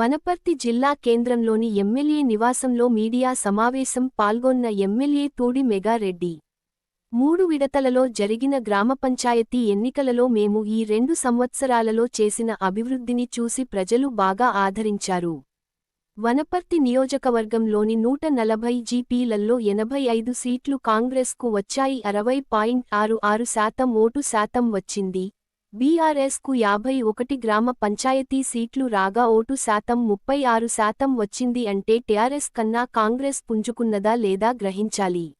వనపర్తి జిల్లా కేంద్రంలోని ఎమ్మెల్యే నివాసంలో మీడియా సమావేశం పాల్గొన్న ఎమ్మెల్యే తూడి మెగారెడ్డి. మూడు విడతలలో జరిగిన గ్రామ పంచాయతీ ఎన్నికలలో మేము ఈ రెండు సంవత్సరాలలో చేసిన అభివృద్ధిని చూసి ప్రజలు బాగా ఆదరించారు. వనపర్తి నియోజకవర్గంలోని నూట నలభై జీపీలలో ఎనభై ఐదు సీట్లు కాంగ్రెస్కు వచ్చాయి. అరవై పాయింట్ ఆరు ఆరు శాతం ఓటు శాతం వచ్చింది. బీఆర్ఎస్కు యాభై ఒకటి గ్రామ పంచాయతీ సీట్లు రాగా ఓటు శాతం ముప్పై ఆరు శాతం వచ్చింది అంటే టీఆర్ఎస్ కన్నా కాంగ్రెస్ పుంజుకున్నదా లేదా గ్రహించాలి.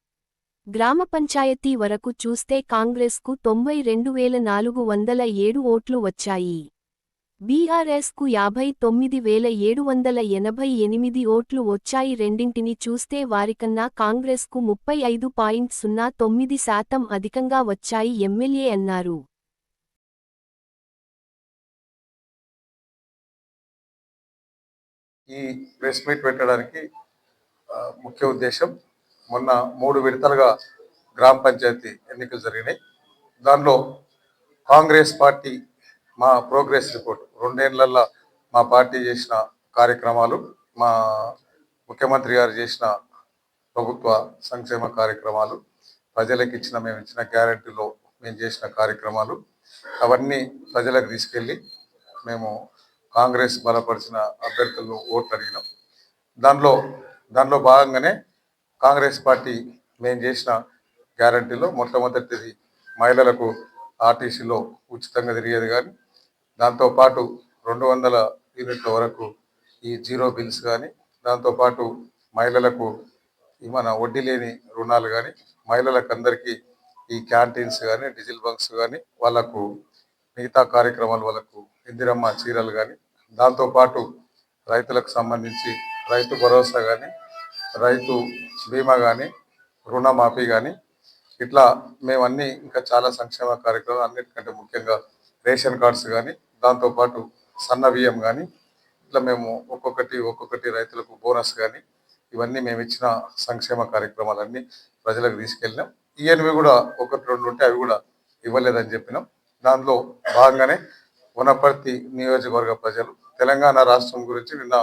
గ్రామ పంచాయతీ వరకు చూస్తే కాంగ్రెస్కు తొంభై రెండు వేల నాలుగు వందల ఏడు ఓట్లు వచ్చాయి. బీఆర్ఎస్కు యాభై తొమ్మిది వేల ఏడు వందల ఎనభై ఎనిమిది ఓట్లు వచ్చాయి. రెండింటిని చూస్తే వారికన్నా కాంగ్రెస్కు ముప్పై ఐదు పాయింట్ సున్నా తొమ్మిది శాతం అధికంగా వచ్చాయి. ఎమ్మెల్యే అన్నారు. ఈ ప్రెస్ మీట్ పెట్టడానికి ముఖ్య ఉద్దేశం మొన్న మూడు విడతలుగా గ్రామ పంచాయతీ ఎన్నికలు జరిగినాయి. దానిలో కాంగ్రెస్ పార్టీ మా ప్రోగ్రెస్ రిపోర్ట్ రెండేళ్ళల్లో మా పార్టీ చేసిన కార్యక్రమాలు మా ముఖ్యమంత్రి గారు చేసిన ప్రభుత్వ సంక్షేమ కార్యక్రమాలు ప్రజలకు ఇచ్చిన మేము ఇచ్చిన గ్యారంటీలో మేము చేసిన కార్యక్రమాలు అవన్నీ ప్రజలకు తీసుకెళ్ళి మేము కాంగ్రెస్ బలపరిచిన అభ్యర్థులను ఓట్లు అడిగినాం. దానిలో దానిలో భాగంగానే కాంగ్రెస్ పార్టీ మేము చేసిన గ్యారంటీలో మొట్టమొదటిది మహిళలకు ఆర్టీసీలో ఉచితంగా తిరిగేది కానీ దాంతోపాటు రెండు వందల యూనిట్ల వరకు ఈ జీరో బిల్స్ కానీ దాంతోపాటు మహిళలకు ఈ మన వడ్డీ లేని రుణాలు కానీ మహిళలకు అందరికీ ఈ క్యాంటీన్స్ కానీ డీజిల్ బంక్స్ కానీ వాళ్ళకు మిగతా కార్యక్రమాలు వాళ్ళకు ఇందిరమ్మ చీరలు కానీ దాంతోపాటు రైతులకు సంబంధించి రైతు భరోసా కానీ రైతు బీమా కానీ రుణమాఫీ కానీ ఇట్లా మేమన్నీ ఇంకా చాలా సంక్షేమ కార్యక్రమాలు అన్నిటికంటే ముఖ్యంగా రేషన్ కార్డ్స్ కానీ దాంతోపాటు సన్న బియ్యం కానీ ఇట్లా మేము ఒక్కొక్కటి ఒక్కొక్కటి రైతులకు బోనస్ కానీ ఇవన్నీ మేము ఇచ్చిన సంక్షేమ కార్యక్రమాలన్నీ ప్రజలకు తీసుకెళ్ళినాం. ఇవన్నీ కూడా ఒకటి రెండు ఉంటే అవి కూడా ఇవ్వలేదని చెప్పినాం. దానిలో భాగంగానే వనపర్తి నియోజకవర్గ ప్రజలు తెలంగాణ రాష్ట్రం గురించి నిన్న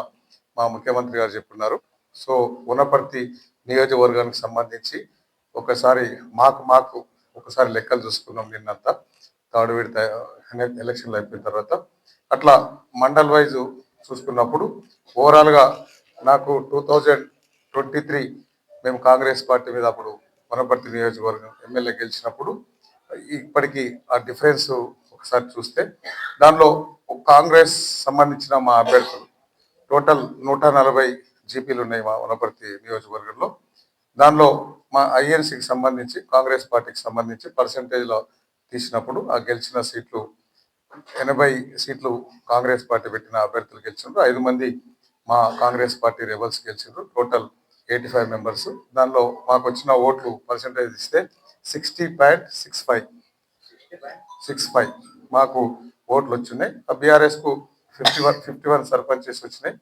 మా ముఖ్యమంత్రి గారు చెప్పున్నారు. సో వనపర్తి నియోజకవర్గానికి సంబంధించి ఒకసారి మాకు మాకు ఒకసారి లెక్కలు చూసుకున్నాం నిన్నంతా. థర్డ్ విడత ఎలక్షన్లు అయిపోయిన తర్వాత. అట్లా మండల్ వైజ్ చూసుకున్నప్పుడు ఓవరాల్గా నాకు టూ థౌజండ్ ట్వంటీ త్రీ మేము కాంగ్రెస్ పార్టీ మీద అప్పుడు వనపర్తి నియోజకవర్గం ఎమ్మెల్యే గెలిచినప్పుడు ఇప్పటికీ ఆ డిఫరెన్స్ ఒకసారి చూస్తే దానిలో ఒక కాంగ్రెస్ సంబంధించిన మా అభ్యర్థులు టోటల్ నూట నలభై జీపీలు ఉన్నాయి మా వనపర్తి నియోజకవర్గంలో. దానిలో మా ఐఎన్సీకి సంబంధించి కాంగ్రెస్ పార్టీకి సంబంధించి పర్సంటేజ్లో తీసినప్పుడు ఆ గెలిచిన సీట్లు ఎనభై సీట్లు కాంగ్రెస్ పార్టీ పెట్టిన అభ్యర్థులు గెలిచిండ్రు ఐదు మంది మా కాంగ్రెస్ పార్టీ రెబల్స్ గెలిచిండ్రు టోటల్ ఎయిటీ ఫైవ్ మెంబర్స్. దానిలో మాకు వచ్చిన ఓట్లు పర్సంటేజ్ ఇస్తే sixty point six five six five మాకు ఓట్లు వచ్చినాయి బీఆర్ఎస్కు fifty one fifty one sarpanches వచ్చినాయి.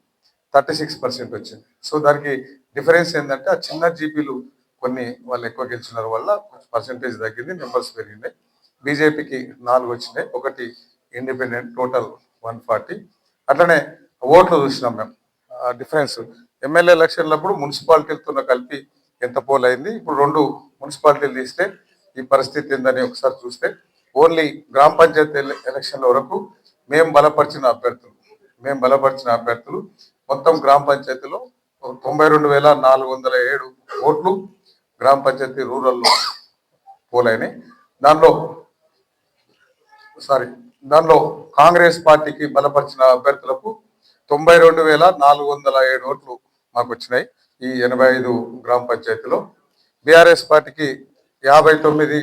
థర్టీ సిక్స్ పర్సెంట్ వచ్చింది. సో దానికి డిఫరెన్స్ ఏంటంటే ఆ చిన్న జీపీలు కొన్ని వాళ్ళు ఎక్కువ గెలిచిన వల్ల పర్సంటేజ్ తగ్గింది నెంబర్స్ పెరిగినాయి. బీజేపీకి నాలుగు వచ్చినాయి. ఒకటి ఇండిపెండెంట్ టోటల్ వన్ ఫార్టీ అట్లనే ఓట్లు చూసినాం మేము. డిఫరెన్స్. ఎమ్మెల్యే ఎలక్షన్లప్పుడు మున్సిపాలిటీలతో కలిపి ఎంత పోల్ అయింది ఇప్పుడు రెండు మున్సిపాలిటీలు తీస్తే ఈ పరిస్థితి ఏందని ఒకసారి చూస్తే ఓన్లీ గ్రామ పంచాయతీ ఎలక్షన్ల వరకు మేము బలపరిచిన అభ్యర్థులు. మేము బలపరిచిన అభ్యర్థులు. మొత్తం గ్రామ పంచాయతీలో తొంభై రెండు వేల నాలుగు వందల ఏడు ఓట్లు గ్రామ పంచాయతీ రూరల్లో పోలైనాయి. దానిలో సారీ దానిలో కాంగ్రెస్ పార్టీకి బలపరిచిన అభ్యర్థులకు తొంభై రెండు వేల నాలుగు వందల ఏడు ఓట్లు మాకు వచ్చినాయి. ఈ ఎనభై ఐదు గ్రామ పంచాయతీలో బీఆర్ఎస్ పార్టీకి యాభై తొమ్మిది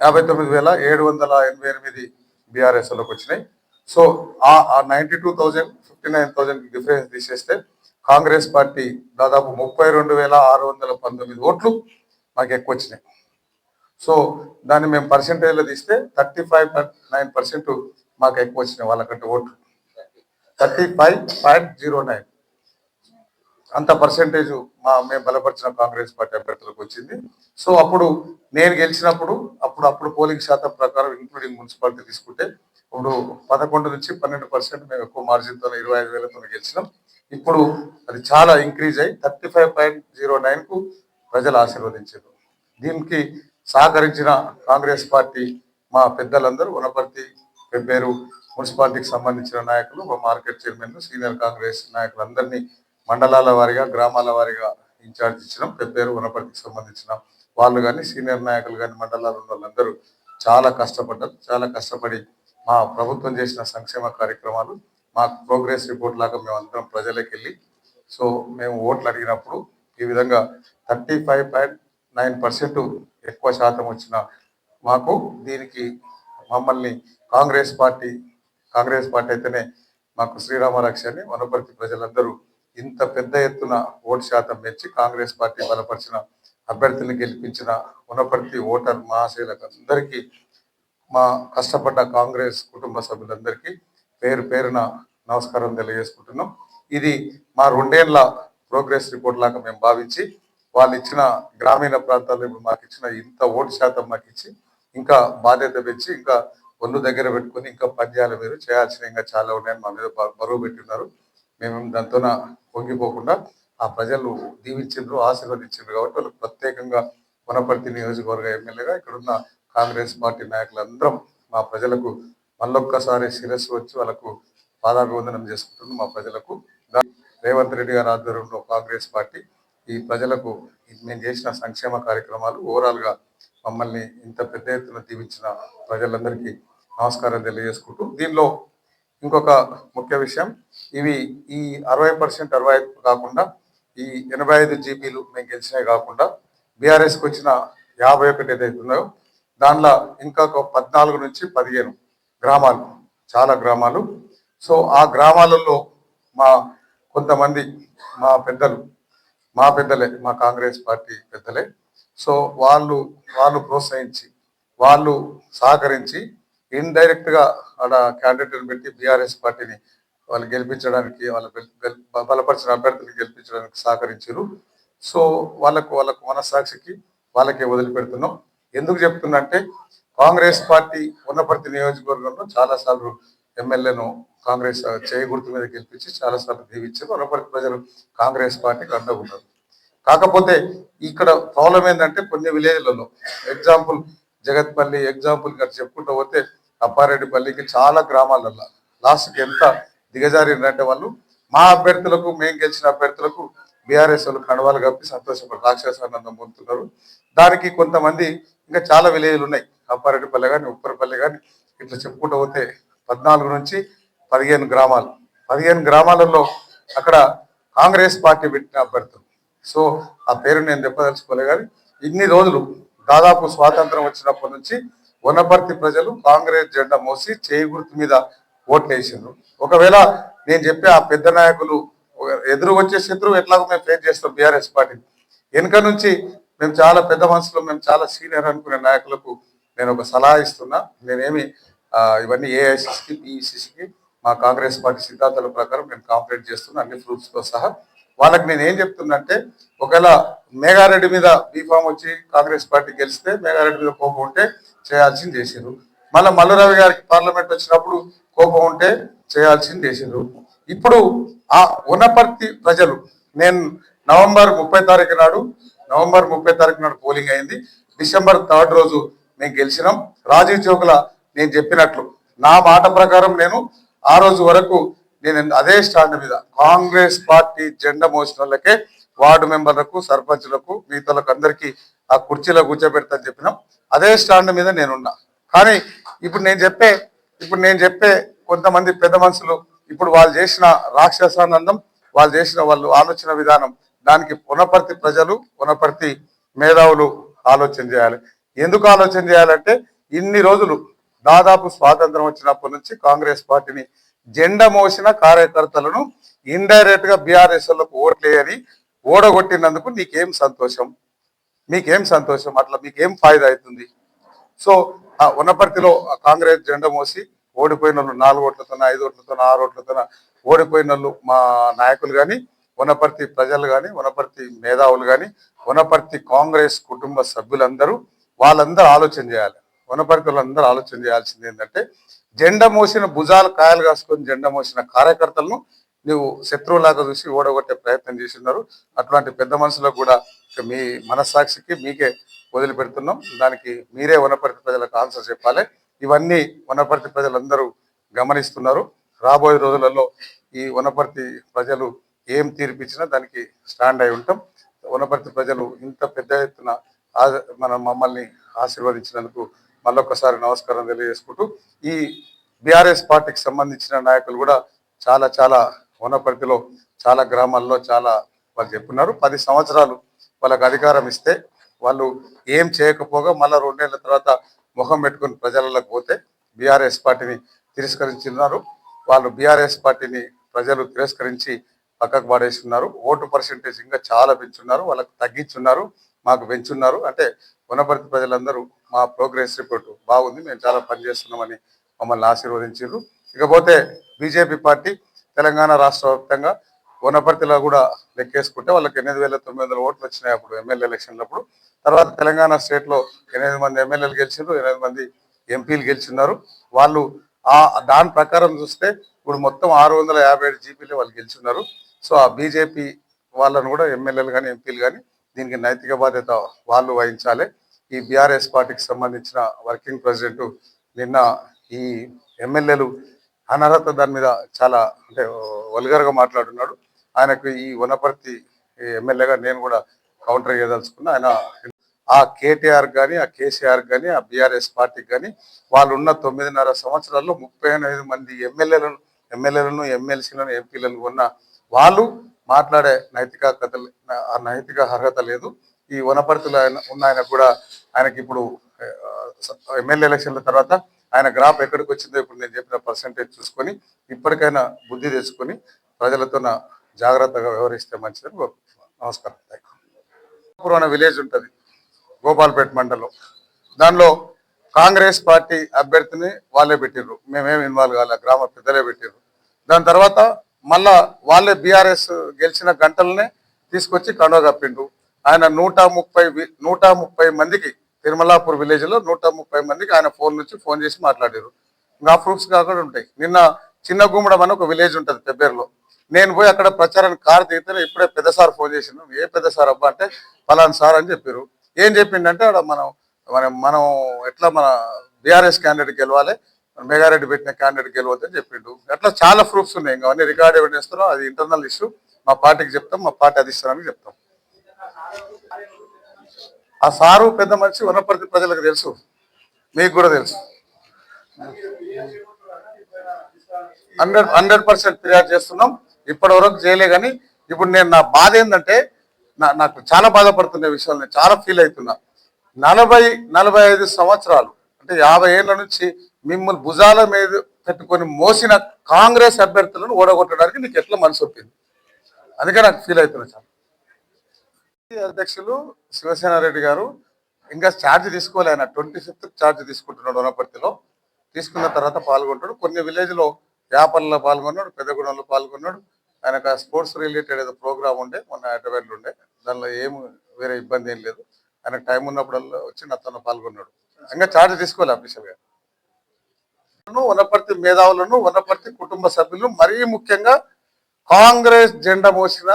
యాభై తొమ్మిది వేల ఏడు వందల ఎనభై ఎనిమిది బీఆర్ఎస్లోకి వచ్చినాయి. సో ఆ ninety two thousand fifty nine thousand difference తీసేస్తే కాంగ్రెస్ పార్టీ దాదాపు ముప్పై రెండు వేల ఆరు వందల పంతొమ్మిది ఓట్లు మాకు ఎక్కువ వచ్చినాయి. సో దాన్ని మేము పర్సెంటేజ్లో తీస్తే థర్టీ ఫైవ్ నైన్ పర్సెంట్ మాకు ఎక్కువ వచ్చినాయి వాళ్ళకంటే ఓట్లు. Thirty five point zero nine అంత పర్సెంటేజ్ మా మేము బలపరిచిన కాంగ్రెస్ పార్టీ అభ్యర్థులకు వచ్చింది. సో అప్పుడు నేను గెలిచినప్పుడు అప్పుడు అప్పుడు పోలింగ్ శాతం ప్రకారం ఇంక్లూడింగ్ మున్సిపాలిటీ తీసుకుంటే ఇప్పుడు పదకొండు నుంచి పన్నెండు పర్సెంట్ మేము ఎక్కువ మార్జిన్తో ఇరవై ఐదు వేలతో గెలిచినాం. ఇప్పుడు అది చాలా ఇంక్రీజ్ అయ్యి థర్టీ ఫైవ్ పాయింట్ జీరో నైన్కు ప్రజలు ఆశీర్వదించారు. దీనికి సహకరించిన కాంగ్రెస్ పార్టీ మా పెద్దలందరూ వనపర్తి పెబ్బేరు మున్సిపాలిటీకి సంబంధించిన నాయకులు మా మార్కెట్ చైర్మన్లు సీనియర్ కాంగ్రెస్ నాయకులందరినీ మండలాల వారీగా గ్రామాల వారీగా ఇన్ఛార్జ్ ఇచ్చినాం పెబ్బేరు వనపర్తికి సంబంధించిన. వాళ్ళు కానీ సీనియర్ నాయకులు కానీ మండలాల ఉన్న వాళ్ళందరూ చాలా కష్టపడ్డారు. చాలా కష్టపడి మా ప్రభుత్వం చేసిన సంక్షేమ కార్యక్రమాలు మా ప్రోగ్రెస్ రిపోర్ట్ లాగా మేము అందరం ప్రజలకు వెళ్ళి సో మేము ఓట్లు అడిగినప్పుడు ఈ విధంగా thirty five point nine percent ఎక్కువ శాతం వచ్చిన మాకు దీనికి మమ్మల్ని కాంగ్రెస్ పార్టీ కాంగ్రెస్ పార్టీ అయితేనే మాకు శ్రీరామ అని వనపర్తి ప్రజలందరూ ఇంత పెద్ద ఎత్తున ఓటు శాతం పెంచి కాంగ్రెస్ పార్టీ బలపరిచిన అభ్యర్థిని గెలిపించిన ఉన్నపర్తి ఓటర్ మహాశైలకు అందరికీ మా కష్టపడ్డ కాంగ్రెస్ కుటుంబ సభ్యులందరికీ పేరు పేరున నమస్కారం తెలియజేసుకుంటున్నాం. ఇది మా రెండేళ్ళ ప్రోగ్రెస్ రిపోర్ట్ లాగా మేము భావించి వాళ్ళు ఇచ్చిన గ్రామీణ ప్రాంతాల్లో ఇప్పుడు మాకు ఇచ్చిన ఇంత ఓటు శాతం మాకు ఇచ్చి ఇంకా బాధ్యత పెంచి ఇంకా ఒళ్ళు దగ్గర పెట్టుకొని ఇంకా పనిచేయాలి మీరు చేయాల్సిన ఇంకా చాలా ఉన్నాయని మా మీద బరువు బరువు పెట్టున్నారు. మేము దాంతో పొంగిపోకుండా ఆ ప్రజలు దీవించిండ్రు ఆశీర్వదించిండ్రు కాబట్టి వాళ్ళకి ప్రత్యేకంగా వనపర్తి నియోజకవర్గ ఎమ్మెల్యేగా ఇక్కడున్న కాంగ్రెస్ పార్టీ నాయకులందరం మా ప్రజలకు మళ్ళొక్కసారి శిరస్సు వచ్చి వాళ్ళకు పాదాభివందనం చేసుకుంటున్నాం. మా ప్రజలకు రేవంత్ రెడ్డి గారి ఆధ్వర్యంలో కాంగ్రెస్ పార్టీ ఈ ప్రజలకు మేము చేసిన సంక్షేమ కార్యక్రమాలు ఓవరాల్గా మమ్మల్ని ఇంత పెద్ద ఎత్తున దీవించిన ప్రజలందరికీ నమస్కారం తెలియజేసుకుంటూ దీనిలో ఇంకొక ముఖ్య విషయం ఇవి ఈ అరవై పర్సెంట్ అరవై ఐదు కాకుండా ఈ ఎనభై ఐదు జీబీలు మేము గెలిచినవి కాకుండా బీఆర్ఎస్కి వచ్చిన యాభై ఒకటి ఏదైతే ఉన్నాయో దానిలో ఇంకా ఒక పద్నాలుగు నుంచి పదిహేను గ్రామాలు చాలా గ్రామాలు. సో ఆ గ్రామాలలో మా కొంతమంది మా పెద్దలు మా పెద్దలే మా కాంగ్రెస్ పార్టీ పెద్దలే. సో వాళ్ళు వాళ్ళు ప్రోత్సహించి వాళ్ళు సహకరించి ఇండైరెక్ట్గా ఆడ క్యాండిడేట్ పెట్టి బీఆర్ఎస్ పార్టీని వాళ్ళు గెలిపించడానికి వాళ్ళ బలపరిచిన అభ్యర్థులు గెలిపించడానికి సహకరించారు సో వాళ్ళకు వాళ్ళకు మనస్సాక్షికి వాళ్ళకే వదిలిపెడుతున్నాం. ఎందుకు చెప్తున్నా అంటే కాంగ్రెస్ పార్టీ ఉన్నపర్తి నియోజకవర్గంలో చాలా సార్లు ఎమ్మెల్యేను కాంగ్రెస్ చేయి గుర్తు మీద గెలిపించి చాలా సార్లు దీవించారు. ఉన్నపర్తి ప్రజలు కాంగ్రెస్ పార్టీకి అండగా కాకపోతే ఇక్కడ ప్రాబ్లం ఏంటంటే కొన్ని విలేజ్లలో ఎగ్జాంపుల్ జగత్పల్లి ఎగ్జాంపుల్ గారు చెప్పుకుంటూ పోతే అప్పారెడ్డిపల్లికి చాలా గ్రామాలలో లాస్ట్కి ఎంత దిగజారిందంటే వాళ్ళు మా అభ్యర్థులకు మేము గెలిచిన అభ్యర్థులకు బీఆర్ఎస్ వాళ్ళు కడవాలు కప్పి సంతోషపడి రాక్షసానందం పొందుతున్నారు. దానికి కొంతమంది ఇంకా చాలా విలేజ్లు ఉన్నాయి. అప్పారెడ్డిపల్లి కానీ ఉప్పరపల్లి కానీ ఇట్లా చెప్పుకుంటూ పోతే పద్నాలుగు నుంచి పదిహేను గ్రామాలు. పదిహేను గ్రామాలలో అక్కడ కాంగ్రెస్ పార్టీ పెట్టిన అభ్యర్థులు. సో ఆ పేరు నేను చెప్పదలుచుకోలే కానీ ఇన్ని రోజులు దాదాపు స్వాతంత్రం వచ్చినప్పటి నుంచి వనపర్తి ప్రజలు కాంగ్రెస్ జెండా మోసి చేయి గుర్తు మీద ఓట్లు వేసిండ్రు. ఒకవేళ నేను చెప్పే ఆ పెద్ద నాయకులు ఎదురు వచ్చే శత్రువు ఎట్లాగో మేము ఫేస్ చేస్తాం బీఆర్ఎస్ పార్టీ. వెనుక నుంచి మేము చాలా పెద్ద మనసులో మేము చాలా సీనియర్ అనుకునే నాయకులకు నేను ఒక సలహా ఇస్తున్నా. నేనేమి ఇవన్నీ ఏఐసిసికి పిఈసిసికి మా కాంగ్రెస్ పార్టీ సిద్ధాంతాల ప్రకారం నేను కాంప్లీట్ చేస్తున్నా అన్ని ప్రూఫ్స్తో సహా. వాళ్ళకి నేను ఏం చెప్తున్నంటే ఒకవేళ మేఘారెడ్డి మీద బీఫామ్ వచ్చి కాంగ్రెస్ పార్టీ గెలిస్తే మేఘారెడ్డి మీద కోపం ఉంటే చేయాల్సింది చేసిండ్రు. మళ్ళీ మల్లురావి గారికి పార్లమెంట్ వచ్చినప్పుడు కోపం ఉంటే చేయాల్సింది చేసిండ్రు. ఇప్పుడు ఆ ఉన్నపర్తి ప్రజలు నేను నవంబర్ ముప్పై తారీఖు నాడు నవంబర్ ముప్పై తారీఖు నాడు పోలింగ్ అయింది. డిసెంబర్ థర్డ్ రోజు మేము గెలిచినాం. రాజీవ్ చౌకల నేను చెప్పినట్లు నా మాట ప్రకారం నేను ఆ రోజు వరకు నేను అదే స్టాండ్ మీద కాంగ్రెస్ పార్టీ జెండా మోసిన వాళ్ళకే వార్డు మెంబర్లకు సర్పంచ్లకు మిగతాలకు అందరికీ ఆ కుర్చీలో కూర్చోబెడతా చెప్పినాం. అదే స్టాండ్ మీద నేనున్నా. కానీ ఇప్పుడు నేను చెప్పే ఇప్పుడు నేను చెప్పే కొంతమంది పెద్ద మనుషులు ఇప్పుడు వాళ్ళు చేసిన రాక్షసానందం వాళ్ళు చేసిన వాళ్ళు ఆలోచన విధానం దానికి పునపర్తి ప్రజలు పునపర్తి మేధావులు ఆలోచన చేయాలి. ఎందుకు ఆలోచన చేయాలంటే ఇన్ని రోజులు దాదాపు స్వాతంత్రం వచ్చినప్పటి నుంచి కాంగ్రెస్ పార్టీని జెండా మోసిన కార్యకర్తలను ఇండైరెక్ట్గా బీఆర్ఎస్లకు ఓట్లేయని ఓడగొట్టినందుకు నీకేం సంతోషం? మీకేం సంతోషం? అట్లా మీకేం ఫాయిదా అవుతుంది? సో ఉన్నపర్తిలో కాంగ్రెస్ జెండా మోసి ఓడిపోయిన వాళ్ళు నాలుగు ఓట్లతో ఐదు ఓట్లతో ఆరు ఓట్లతో ఓడిపోయిన వాళ్ళు మా నాయకులు కానీ వనపర్తి ప్రజలు కానీ వనపర్తి మేధావులు కానీ వనపర్తి కాంగ్రెస్ కుటుంబ సభ్యులందరూ వాళ్ళందరూ ఆలోచన చేయాలి. వనపర్తిలో అందరూ ఆలోచన చేయాల్సింది ఏంటంటే జెండా మోసిన భుజాలు కాయలు కాసుకొని జెండా మోసిన కార్యకర్తలను నువ్వు శత్రువులాగా చూసి ఓడగొట్టే ప్రయత్నం చేస్తున్నారు. అట్లాంటి పెద్ద మనుషులకు కూడా మీ మనస్సాక్షికి మీకే వదిలిపెడుతున్నాం. దానికి మీరే వనపర్తి ప్రజలకు ఆన్సర్ చెప్పాలి. ఇవన్నీ వనపర్తి ప్రజలందరూ గమనిస్తున్నారు. రాబోయే రోజులలో ఈ వనపర్తి ప్రజలు ఏం తీర్పిచ్చినా దానికి స్టాండ్ అయి ఉంటాం. వనపర్తి ప్రజలు ఇంత పెద్ద ఎత్తున మన మమ్మల్ని ఆశీర్వదించినందుకు మళ్ళొక్కసారి నమస్కారం తెలియజేసుకుంటూ ఈ బీఆర్ఎస్ పార్టీకి సంబంధించిన నాయకులు కూడా చాలా చాలా కోనపర్తిలో చాలా గ్రామాల్లో చాలా వాళ్ళు చెప్పున్నారు. పది సంవత్సరాలు వాళ్ళకు అధికారం ఇస్తే వాళ్ళు ఏం చేయకపోగా మళ్ళీ రెండేళ్ళ తర్వాత ముఖం పెట్టుకుని ప్రజలకు పోతే బీఆర్ఎస్ పార్టీని తిరస్కరించున్నారు. వాళ్ళు బీఆర్ఎస్ పార్టీని ప్రజలు తిరస్కరించి పక్కకు పడేస్తున్నారు. ఓటు పర్సెంటేజ్ ఇంకా చాలా పెంచున్నారు. వాళ్ళకు తగ్గించున్నారు. మాకు పెంచున్నారు. అంటే వనపర్తి ప్రజలందరూ మా ప్రోగ్రెస్ రిపోర్ట్ బాగుంది. మేము చాలా పనిచేస్తున్నామని మమ్మల్ని ఆశీర్వదించారు ఇకపోతే బీజేపీ పార్టీ తెలంగాణ రాష్ట్ర వ్యాప్తంగా వనపర్తిలో కూడా లెక్కేసుకుంటే వాళ్ళకి ఎనిమిది వేల తొమ్మిది వందల ఓట్లు వచ్చినాయి అప్పుడు ఎమ్మెల్యే ఎలక్షన్లప్పుడు తర్వాత తెలంగాణ స్టేట్లో ఎనిమిది మంది ఎమ్మెల్యేలు గెలిచినారు ఎనిమిది మంది ఎంపీలు గెలిచిన్నారు. వాళ్ళు ఆ దాని ప్రకారం చూస్తే ఇప్పుడు మొత్తం ఆరు వందల యాభై ఏడు జీపీలు వాళ్ళు గెలిచున్నారు. సో ఆ బీజేపీ వాళ్ళను కూడా ఎమ్మెల్యేలు కానీ ఎంపీలు కానీ దీనికి నైతిక బాధ్యత వాళ్ళు వహించాలి. ఈ బీఆర్ఎస్ పార్టీకి సంబంధించిన వర్కింగ్ ప్రెసిడెంట్ నిన్న ఈ ఎమ్మెల్యేలు అనర్హత దాని మీద చాలా అంటే వల్గర్గా మాట్లాడుతున్నాడు. ఆయనకు ఈ వనపర్తి ఎమ్మెల్యేగా నేను కూడా కౌంటర్ చేయదలుచుకున్నా. ఆయన ఆ కేటీఆర్ కానీ ఆ కేసీఆర్ కానీ ఆ బీఆర్ఎస్ పార్టీకి కానీ వాళ్ళు ఉన్న తొమ్మిదిన్నర సంవత్సరాల్లో ముప్పై ఎనిమిది మంది ఎమ్మెల్యేలను ఎమ్మెల్యేలను ఎమ్మెల్సీలను ఎంపీలను ఉన్న వాళ్ళు మాట్లాడే నైతిక కథ ఆ నైతిక అర్హత లేదు. ఈ వనపర్తిలో ఆయన ఉన్న ఆయన కూడా ఆయనకి ఇప్పుడు ఎమ్మెల్యే ఎలక్షన్ల తర్వాత ఆయన గ్రాఫ్ ఎక్కడికి వచ్చిందో ఇప్పుడు నేను చెప్పిన పర్సంటేజ్ చూసుకొని ఇప్పటికైనా బుద్ధి తెచ్చుకొని ప్రజలతో జాగ్రత్తగా వ్యవహరిస్తే మంచిదని కోరుకుంటున్నాను. నమస్కారం. థ్యాంక్ అనే విలేజ్ ఉంటుంది గోపాల్పేట మండలం. దానిలో కాంగ్రెస్ పార్టీ అభ్యర్థిని వాళ్ళే పెట్టిర్రు. మేమేం ఇన్వాల్వ్ కాలే గ్రామ పెద్దలే పెట్టిర్రు. దాని తర్వాత మళ్ళా వాళ్ళే బీఆర్ఎస్ గెలిచిన గంటలనే తీసుకొచ్చి కండువ కప్పిండు ఆయన నూట ముప్పై వి- నూట ముప్పై మందికి తిరుమలాపూర్ విలేజ్లో నూట ముప్పై మందికి ఆయన ఫోన్ నుంచి ఫోన్ చేసి మాట్లాడారు. ఇంకా ప్రూఫ్స్ కాకుండా ఉంటాయి. నిన్న చిన్న గుమ్మడం అని ఒక విలేజ్ ఉంటుంది పెబ్బేరులో. నేను పోయి అక్కడ ప్రచారానికి కారు దిగితే ఇప్పుడే పెద్ద సార్ ఫోన్ చేసిండు. ఏ పెద్ద సార్ అబ్బా అంటే ఫలానా సార్ అని చెప్పారు. ఏం చెప్పిండంటే అక్కడ మనం మనం మనం ఎట్లా మన బీఆర్ఎస్ క్యాండిడేట్ గెలవాలి మెగారెడ్డి పెట్టిన క్యాండిడేట్ గెలవద్దని చెప్పిండు. అట్లా చాలా ప్రూఫ్స్ ఉన్నాయి. ఇంకా అవన్నీ రికార్డ్ ఎవిడెన్స్ అది ఇంటర్నల్ ఇష్యూ మా పార్టీకి చెప్తాం మా పార్టీ అధిష్టానానికి చెప్తాం. ఆ సారు పెద్ద మనిషి వనపర్తి ప్రజలకు తెలుసు. మీకు కూడా తెలుసు. హండ్రెడ్ హండ్రెడ్ పర్సెంట్ ఫిర్యాదు చేస్తున్నాం. ఇప్పటి వరకు చేయలే కానీ ఇప్పుడు నేను నా బాధ ఏంటంటే నా నాకు చాలా బాధపడుతున్న విషయాలు నేను చాలా ఫీల్ అవుతున్నా. నలభై నలభై ఐదు సంవత్సరాలు అంటే యాభై ఏళ్ళ నుంచి మిమ్మల్ని భుజాల మీద పెట్టుకొని మోసిన కాంగ్రెస్ అభ్యర్థులను ఓడగొట్టడానికి నీకు ఎట్లా మనసు ఒప్పింది? అందుకే నాకు ఫీల్ అవుతున్నా చాలా. అధ్యక్షులు శివసేన రెడ్డి గారు ఇంకా ఛార్జ్ తీసుకోవాలి ఆయన. ట్వంటీ ఫిఫ్త్ ఛార్జ్ తీసుకుంటున్నాడు వనపర్తిలో. తీసుకున్న తర్వాత పాల్గొంటాడు. కొన్ని విలేజ్లో యాపల్లో పాల్గొన్నాడు పెద్దగూడెంలో పాల్గొన్నాడు. ఆయనకు స్పోర్ట్స్ రిలేటెడ్ ఏదో ప్రోగ్రామ్ ఉండే మొన్న అటవెంట్లు ఉండే. దానిలో ఏం వేరే ఇబ్బంది ఏం లేదు. ఆయనకు టైం ఉన్నప్పుడల్లా వచ్చి నాతో పాల్గొన్నాడు. ఇంకా ఛార్జ్ తీసుకోవాలి అఫీషియల్గా. వనపర్తి మేధావులను వనపర్తి కుటుంబ సభ్యులను మరీ ముఖ్యంగా కాంగ్రెస్ జెండా మోసిన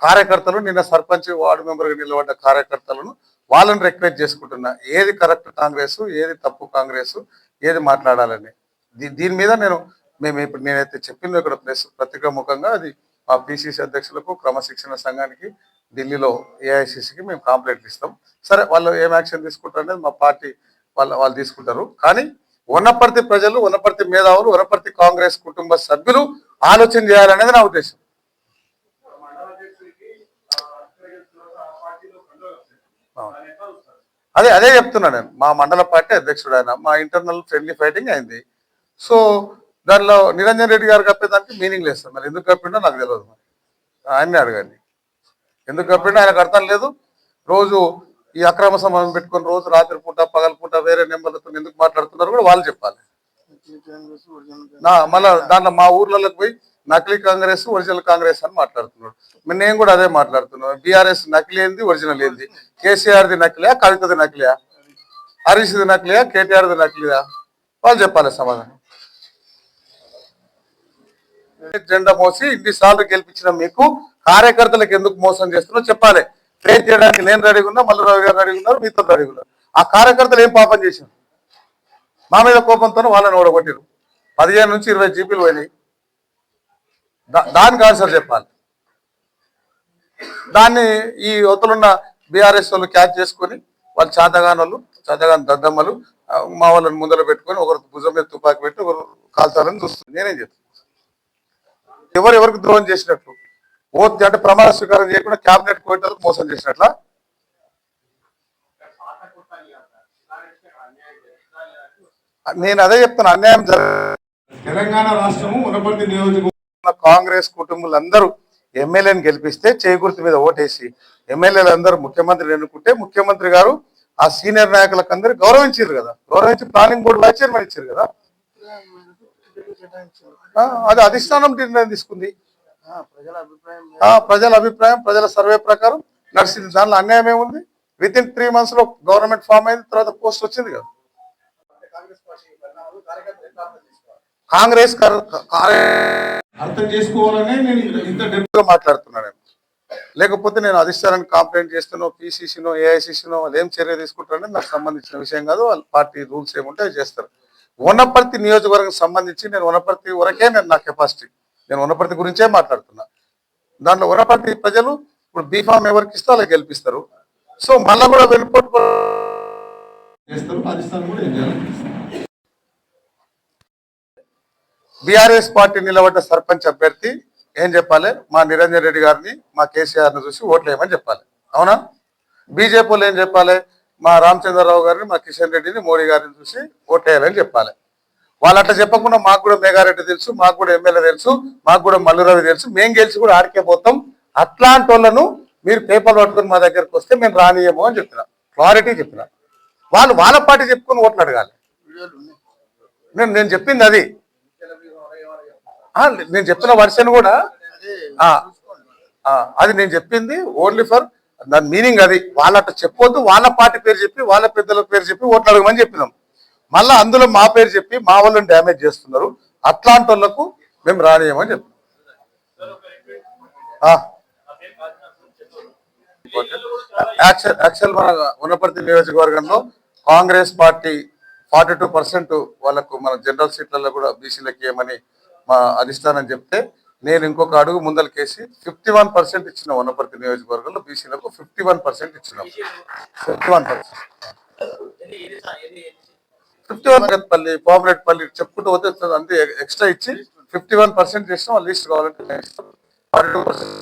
కార్యకర్తలు నిన్న సర్పంచ్ వార్డు మెంబర్గా నిలబడ్డ కార్యకర్తలను వాళ్ళని రిక్వెస్ట్ చేసుకుంటున్నా. ఏది కరెక్ట్ కాంగ్రెస్ ఏది తప్పు కాంగ్రెస్ ఏది మాట్లాడాలని. దీ- దీని మీద నేను మేము ఇప్పుడు నేనైతే చెప్పిన ఇక్కడ ప్రెస్ ప్రతిక్రముఖంగా ముఖంగా అది మా పిసిసి అధ్యక్షులకు క్రమశిక్షణ సంఘానికి ఢిల్లీలో ఏఐసిసికి మేము కాంప్లైంట్లు ఇస్తాం. సరే వాళ్ళు ఏం యాక్షన్ తీసుకుంటారు అనేది మా పార్టీ వాళ్ళు వాళ్ళు తీసుకుంటారు. కానీ వనపర్తి ప్రజలు వనపర్తి మేధావులు వనపర్తి కాంగ్రెస్ కుటుంబ సభ్యులు ఆలోచన చేయాలనేది నా ఉద్దేశం. అదే అదే చెప్తున్నా నేను. మా మండల పార్టీ అధ్యక్షుడు ఆయన. మా ఇంటర్నల్ ఫ్రెండ్లీ ఫైటింగ్ అయింది. సో దానిలో నిరంజన్ రెడ్డి గారు కప్పేదానికి మీనింగ్ లేదు సార్. మరి ఎందుకు కప్పిండో నాకు తెలియదు మరి. ఆయన్ని అడగండి. ఎందుకు కప్పిండో ఆయనకు అర్థం లేదు. రోజు ఈ అక్రమ సంబంధం పెట్టుకొని రోజు రాత్రి పూట పగల పూట వేరే నెంబర్లతో ఎందుకు మాట్లాడుతున్నారు కూడా వాళ్ళు చెప్పాలి. మళ్ళా దాంట్లో మా ఊర్లలోకి పోయి నకిలీ కాంగ్రెస్ ఒరిజినల్ కాంగ్రెస్ అని మాట్లాడుతున్నాడు. నేను కూడా అదే మాట్లాడుతున్నాను. బీఆర్ఎస్ నకిలీ ఏంది ఒరిజినల్ ఏంది? కేసీఆర్ది నకిలియా కవితది నకిలియా? హరీష్ది నకిలియా కేటీఆర్ది నకిలియా? వాళ్ళు చెప్పాలి సమాధానం. జెండా మోసి ఇన్నిసార్లు గెలిపించిన మీకు కార్యకర్తలకు ఎందుకు మోసం చేస్తున్నా చెప్పాలి. ఫేస్ చేయడానికి నేను రెడీగా ఉన్నా మళ్ళీ గారు రెడీగా ఉన్నారు మీతో రెడీగా ఉన్నారు. ఆ కార్యకర్తలు ఏం పాపం చేశారు? మా మీద కోపంతో వాళ్ళని ఓడగొట్టారు. పదిహేను నుంచి ఇరవై జీపీలు పోయినాయి. దా- దానికి ఆన్సర్ చెప్పాలి. దాన్ని ఈ అవతలున్న బీఆర్ఎస్ వాళ్ళు క్యాచ్ చేసుకొని వాళ్ళు చేతగాని వాళ్ళు చేతగాని దద్దమ్మలు మా వాళ్ళని ముందర పెట్టుకొని ఒకరు భుజం మీద తుపాకి పెట్టి ఒకరు కాల్చాలని చూస్తుంది నేనేం చెప్తాను ఎవరు ఎవరికి ద్రోహం చేసినట్లు ఓ అంటే ప్రమాణ స్వీకారం చేయకుండా క్యాబినెట్ కోయటాలకు మోసం చేసినట్లా? నేను అదే చెప్తాను అన్యాయం జరగ తెలంగాణ రాష్ట్రము నియోజకవర్గం కాంగ్రెస్ కుటుంబాలందరూ ఎమ్మెల్యేని గెలిపిస్తే చేకూర్తి మీద ఓటేసి ఎమ్మెల్యేలు అందరూ ముఖ్యమంత్రిని ఎన్నుకుంటే ముఖ్యమంత్రి గారు ఆ సీనియర్ నాయకులకు అందరూ గౌరవించారు కదా. గౌరవించి ప్లానింగ్ బోర్డు వైస్ చైర్మన్ ఇచ్చారు కదా. అది అధిష్టానం నిర్ణయం తీసుకుంది. ఆ, ప్రజల అభిప్రాయం ప్రజల సర్వే ప్రకారం నడిచింది. దానిలో అన్యాయం ఏముంది? విత్ ఇన్ త్రీ మంత్స్లో గవర్నమెంట్ ఫామ్ అయింది తర్వాత పోస్ట్ వచ్చింది కదా. కాంగ్రెస్ అర్థం చేసుకోవాలనే నేను ఇంత మాట్లాడుతున్నాను. లేకపోతే నేను అధిష్టానానికి కంప్లైంట్ చేస్తానో పీసీసీనో ఏఐసీసీనో వాళ్ళు ఏం చర్య తీసుకుంటారని నాకు సంబంధించిన విషయం కాదు. వాళ్ళ పార్టీ రూల్స్ ఏముంటే చేస్తారు. వనపర్తి నియోజకవర్గం సంబంధించి నేను వనపర్తి వరకే నేను నా కెపాసిటీ. నేను వనపర్తి గురించే మాట్లాడుతున్నా. దాంట్లో వనపర్తి ప్రజలు ఇప్పుడు బీఫామ్ ఎవరికి ఇస్తే అలా గెలిపిస్తారు. సో మళ్ళా కూడా వెళ్ళిపోటు చేస్తారు. అధిష్టానం కూడా ఏం చేయాలి? బీఆర్ఎస్ పార్టీ నిలబడ్డ సర్పంచ్ అభ్యర్థి ఏం చెప్పాలి? మా నిరంజన్ రెడ్డి గారిని మా కేసీఆర్ని చూసి ఓట్లు వేయమని చెప్పాలి. అవునా? బీజేపీ వాళ్ళు ఏం చెప్పాలి? మా రామచంద్రరావు గారిని మా కిషన్ రెడ్డిని మోడీ గారిని చూసి ఓటేయాలని చెప్పాలి. వాళ్ళు అట్లా చెప్పకుండా మాకు కూడా మేఘారెడ్డి తెలుసు మాకు కూడా ఎమ్మెల్యే తెలుసు మాకు కూడా మల్లురవి తెలుసు. మేము గెలిచి కూడా ఆడికే పోతాం. అట్లాంటి వాళ్ళను మీరు పేపర్ పట్టుకుని మా దగ్గరకు వస్తే మేము రానియము అని చెప్తున్నా క్లారిటీ చెప్తున్నా వాళ్ళు వాళ్ళ పార్టీ చెప్పుకొని ఓట్లు అడగాలి. నేను నేను చెప్పింది అది. నేను చెప్పిన వర్షన్ కూడా అది నేను చెప్పింది ఓన్లీ ఫర్ దాని మీనింగ్ అది. వాళ్ళ చెప్పొద్దు వాళ్ళ పార్టీ పేరు చెప్పి వాళ్ళ పెద్దల పేరు చెప్పి ఓట్లు అడగమని చెప్పినాం. మళ్ళా అందులో మా పేరు చెప్పి మా వాళ్ళని డ్యామేజ్ చేస్తున్నారు. అట్లాంటి వాళ్ళకు మేము రానియమని చెప్పినాం. యాక్చువల్ యాక్చువల్ మన వనపర్తి నియోజకవర్గంలో Congress party forty two percent వాళ్ళకు మన జనరల్ సీట్లలో కూడా బీసీలకు ఇవ్వమని మా అధిష్టానం చెప్తే నేను ఇంకొక అడుగు ముందలకేసి ఫిఫ్టీ వన్ పర్సెంట్ ఇచ్చిన వనపర్తి నియోజకవర్గంలో బీసీలకు ఫిఫ్టీ వన్ పర్సెంట్ ఇచ్చినాం. Fifty one percent. Fifty one పల్లి పల్లి చెప్పుకుంటూ పోతే అంతే ఎక్స్ట్రా ఇచ్చి ఫిఫ్టీ వన్ పర్సెంట్ చేసినాం లీస్ట్ లిస్ట్ కావాలంటే ఫార్టీ టూ పర్సెంట్